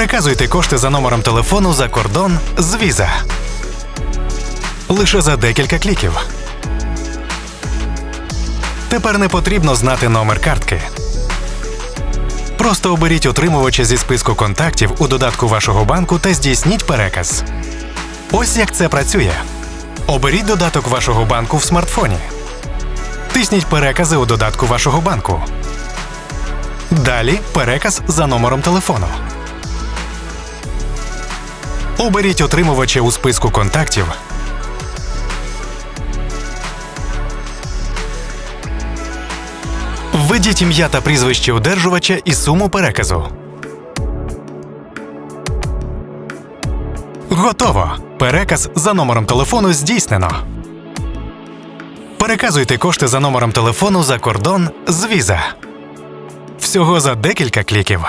Переказуйте кошти за номером телефону за кордон з Visa. Лише за декілька кліків. Тепер не потрібно знати номер картки. Просто оберіть утримувача зі списку контактів у додатку вашого банку та здійсніть переказ. Ось як це працює. Оберіть додаток вашого банку в смартфоні. Тисніть перекази у додатку вашого банку. Далі переказ за номером телефону. Оберіть отримувача у списку контактів. Введіть ім'я та прізвище одержувача і суму переказу. Готово! Переказ за номером телефону здійснено. Переказуйте кошти за номером телефону за кордон з Visa. Всього за декілька кліків.